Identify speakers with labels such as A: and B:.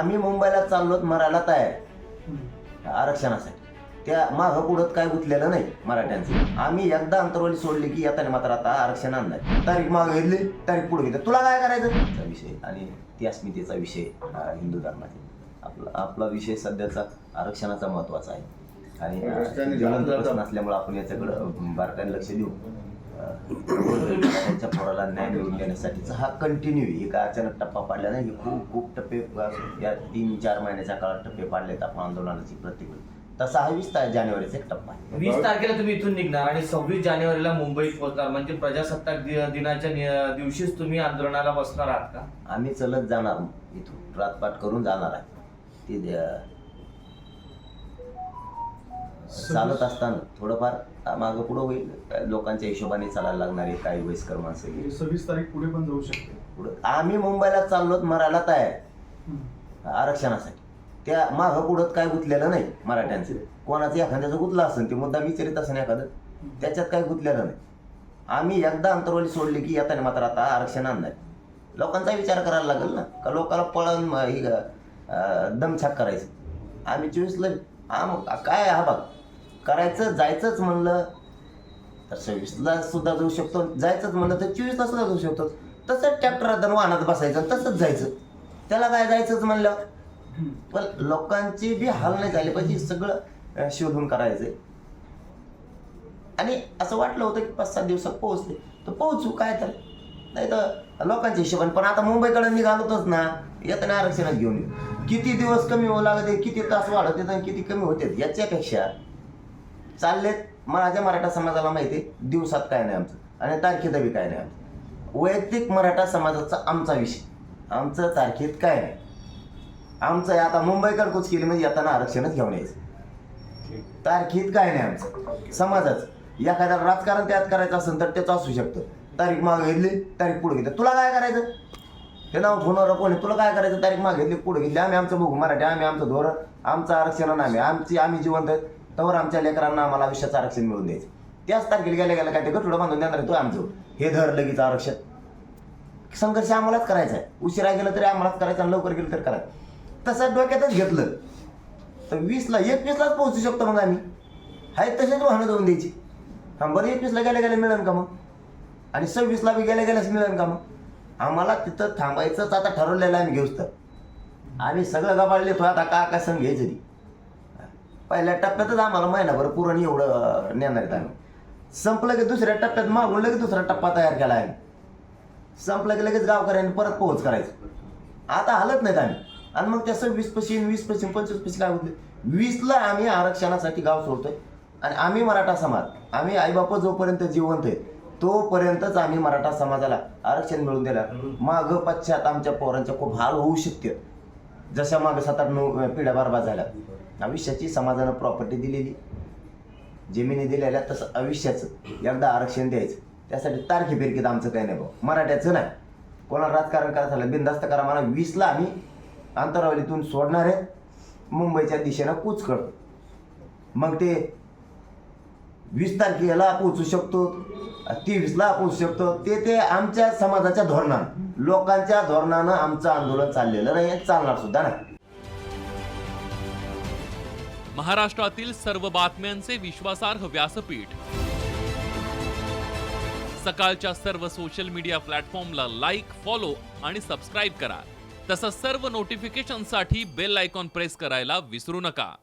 A: आम्ही मुंबईला चाललो मरायला तयार. आरक्षणासाठी. त्या मागं पुढत काय गुंतलेलं नाही मराठ्यांचं. आम्ही एकदा अंतरवाली सोडली की येताना मात्र आता आरक्षण आणणार. तारीख मागे घेतली तारीख पुढे घेतली. तुला काय करायचं? विषय. आणि ती अस्मितेचा विषय हिंदू धर्माचा आपला आपला विषय सध्याचा आरक्षणाचा महत्त्वाचा आहे. आणि ज्वलंत प्रश्न असल्यामुळे आपण याच्याकडं बारकाईने लक्ष देऊ. त्यांच्या पोराला न्याय मिळवून देण्यासाठीचा हा कंटिन्यू आहे. एका अचानक टप्पा पाडला नाही हे खूप खूप टप्पे या तीन चार महिन्याच्या काळात टप्पे पाडलेत आपण आंदोलनाची प्रत्येक तसा हा वीस तारीख जानेवारीचा एक टप्पा आहे.
B: वीस तारखेला तुम्ही इथून निघणार आणि सव्वीस जानेवारीला मुंबईत पोहोचणार. म्हणजे प्रजासत्ताक दिनाच्या दिवशीच तुम्ही आंदोलनाला बसणार आहात का?
A: आम्ही चलत जाणार इथून. रातपाट करून जाणार आहे. ते चालत असताना थोडंफार मागं पुढं होईल. लोकांच्या हिशोबाने चालायला लागणार आहे काही वयस्कर माणसं येईल.
C: सव्वीस तारीख पुढे पण जाऊ शकते.
A: पुढं आम्ही मुंबईला चाललो मरायला तयार. आरक्षणासाठी. त्या मागं पुढत काय गुंतलेलं नाही मराठ्यांचं. कोणाचं एखाद्याचं गुंतलं असेल ते मुद्दा विचारित असेल एखादं त्याच्यात काय गुंतलेलं नाही. आम्ही एकदा अंतरवाली सोडली की येताना मात्र आता आरक्षण आणणार. लोकांचा विचार करायला लागेल ना. का लोकांना पळण ही दमछाक करायचं. आम्ही चोवीसला आम काय हा बघ. करायचं जायचंच म्हणलं तर सव्वीसला सुद्धा जाऊ शकतो. जायचंच म्हणलं तर चोवीसला सुद्धा जाऊ शकतो. तसंच ट्रॅक्टर वाहनात बसायचं तसंच जायचं. त्याला काय जायचंच म्हणलं? पण लोकांची बी हाल नाही झाले पाहिजे सगळं शोधून करायचंय. आणि असं वाटलं होतं की पाच सात दिवसात पोहोचते. तर पोहोचू काय तर. नाही तर लोकांच्या हिशोबाने पण आता मुंबईकडे निघालोतच ना येताना आरक्षणात घेऊन येऊ. किती दिवस कमी होऊ लागते किती तास वाढत आणि किती कमी होते याच्यापेक्षा चाललेत. माझ्या मराठा समाजाला माहिती आहे दिवसात काय नाही आमचं. आणि तारखेत बी काय नाही आमचं. वैयक्तिक मराठा समाजाचा आमचा विषय. आमचं तारखेत काय नाही. आमचं आता मुंबईकर कुच केली म्हणजे येताना आरक्षणच घेऊन यायचं. तारखेत काय नाही आमचं. समाजाचं. एखाद्या राजकारण त्यात करायचं असेल तर त्याचं असू शकतं. तारीख मागे घेतली तारीख पुढे घेतली. तुला काय करायचं? हे नाव फोनवर कोणी तुला काय करायचं? तारीख मागे घेतली पुढे घेतली. आम्ही आमचं बघू मराठी आम्ही आमचं धोरण. आमचं आरक्षण आम्ही आमची आम्ही जिवंत आहेत. तवर आमच्या लेकरांना आम्हाला आयुष्याचं आरक्षण मिळून द्यायचं. त्याच तारखेला गेल्या गेल्या काय ते गठुडं बांधून देणार आहे तो आमचं. हे धर लगेच आरक्षण. संघर्ष आम्हालाच करायचा आहे. उशिरा गेलं तरी आम्हालाच करायचं आणि लवकर गेलं तर करायचं. तसं डोक्यातच घेतलं. तर वीसला एकवीसलाच पोहोचू शकतो मग आम्ही. हाय तसेच वाहनं देऊन द्यायची. हां बरं एकवीसला गेल्या गेल्या मिळेल का मग? आणि सव्वीसला बी गेल्या गेल्याच मिळेल का मग? आम्हाला तिथं थांबायचंच आता ठरवलेलं आहे आम्ही घेऊच तर. आम्ही सगळं गबाळले तो आता का काय संघ घ्यायचं ती पहिल्या टप्प्यातच आम्हाला महिनाभर पुरण एवढं नेणार आहेत आम्ही. संपलं की दुसऱ्या टप्प्यात मागून लगेच दुसरा टप्पा तयार केला आहे. संपलं की लगेच गावकऱ्यांनी परत पोहोच करायचं. आता हलत नाहीत आम्ही. आणि मग त्या वीस पशीन वीस पशीन पंचवीस पशी काय होते वीसला आम्ही आरक्षणासाठी गाव सोडतोय. आणि आम्ही मराठा समाज आम्ही आईबाप जोपर्यंत जिवंत आहे तोपर्यंतच आम्ही मराठा समाजाला आरक्षण मिळून दिलं. मागं पश्चात आमच्या पोरांच्या खूप हाल होऊ शकते जशा मागं सात आठ नऊ पिढ्या बरबाद झाल्या आयुष्याची समाजानं प्रॉपर्टी दिलेली. जमिनी दिलेल्या तसं आयुष्याचं एकदा आरक्षण द्यायचं. त्यासाठी तारखी फिरकीत आमचं काही नाही भाऊ. मराठ्याचं नाही. कोणाला राजकारण करायचं झालं बिनधास्त करा मला वीसला आम्ही अंतरावलीतून सोडणार आहे. मुंबईच्या दिशेनं कूच करतो मग ते वीस तारखेला पोहोचू शकतो तेवीसला पोहोचू शकतो. ते ते आमच्या समाजाच्या धोरणानं. लोकांच्या धोरणानं आमचं आंदोलन चाललेलं नाही चालणार सुद्धा नाही.
D: महाराष्ट्रातील सर्व बातम्यांचे विश्वासार्ह व्यासपीठ. सकाळच्या सर्व सोशल मीडिया प्लॅटफॉर्मला लाईक फॉलो आणि सबस्क्राईब करा. तसंच सर्व नोटिफिकेशनसाठी बेल आयकॉन प्रेस करायला विसरू नका.